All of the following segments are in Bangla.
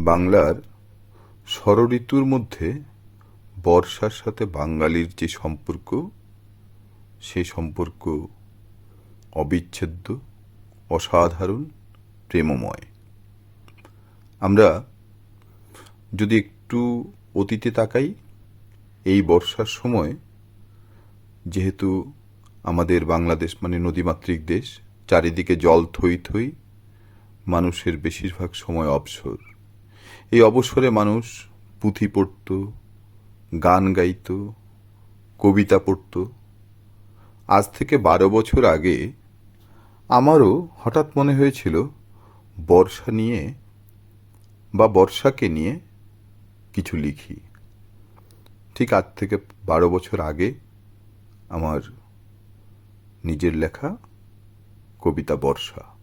বাংলার ষড়ঋতুর মধ্যে বর্ষার সাথে বাঙালির যে সম্পর্ক, সে সম্পর্ক অবিচ্ছেদ্য, অসাধারণ, প্রেমময়। আমরা যদি একটু অতীতে তাকাই, এই বর্ষার সময় যেহেতু আমাদের বাংলাদেশ মানে নদীমাতৃক দেশ, চারিদিকে জল থই থই, মানুষের বেশিরভাগ সময় অবসর। এই অবসরে মানুষ পুঁথি পড়ত, গান গাইত, কবিতা পড়ত। আজ থেকে বারো বছর আগে আমারও হঠাৎ মনে হয়েছিল, বর্ষা নিয়ে বা বর্ষাকে নিয়ে কিছু লিখি। ঠিক আজ থেকে বারো বছর আগে আমার নিজের লেখা কবিতা বর্ষা।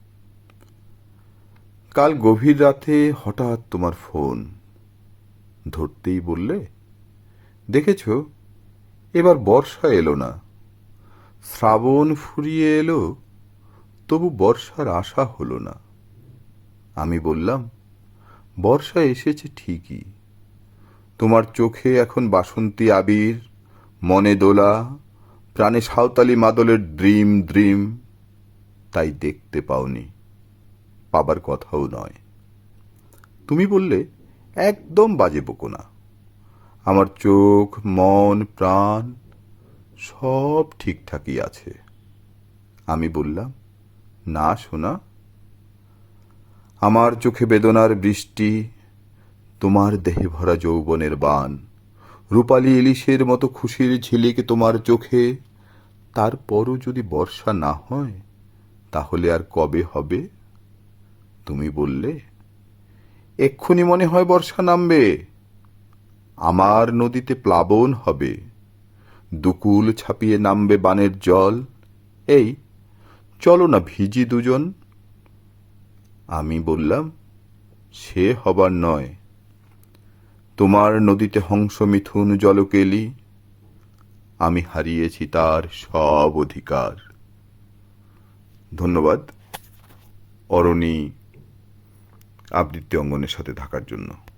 কাল গভীর রাতে হঠাৎ তোমার ফোন। ধরতেই বললে, দেখেছ, এবার বর্ষা এলো না। শ্রাবণ ফুরিয়ে এলো, তবু বর্ষার আশা হলো না। আমি বললাম, বর্ষা এসেছে ঠিকই। তোমার চোখে এখন বাসন্তী আবির, মনে দোলা, প্রাণে সাঁওতালি মাদলের ড্রিম ড্রিম তাই দেখতে পাওনি। পাবার কথাও নয়। তুমি বললে, একদম বাজে বকো না। আমার চোখ, মন, প্রাণ সব ঠিকঠাকই আছে। আমি বললাম, না শোনা আমার চোখে বেদনার বৃষ্টি, তোমার দেহে ভরা যৌবনের বান, রূপালী ইলিশের মতো খুশির ঝিলিক তোমার চোখে। তারপরও যদি বর্ষা না হয়, তাহলে আর কবে হবে? তুমি বললে, এক্ষুনি মনে হয় বর্ষা নামবে। আমার নদীতে প্লাবন হবে। দুকুল ছাপিয়ে নামবে বানের জল। এই, চলো না ভিজি দুজন। আমি বললাম, সে হবার নয়। তোমার নদীতে হংস মিথুন জলকেলি। আমি হারিয়েছি তার সব অধিকার। ধন্যবাদ। অরণি আবৃত্তি অঙ্গনের সাথে থাকার জন্য।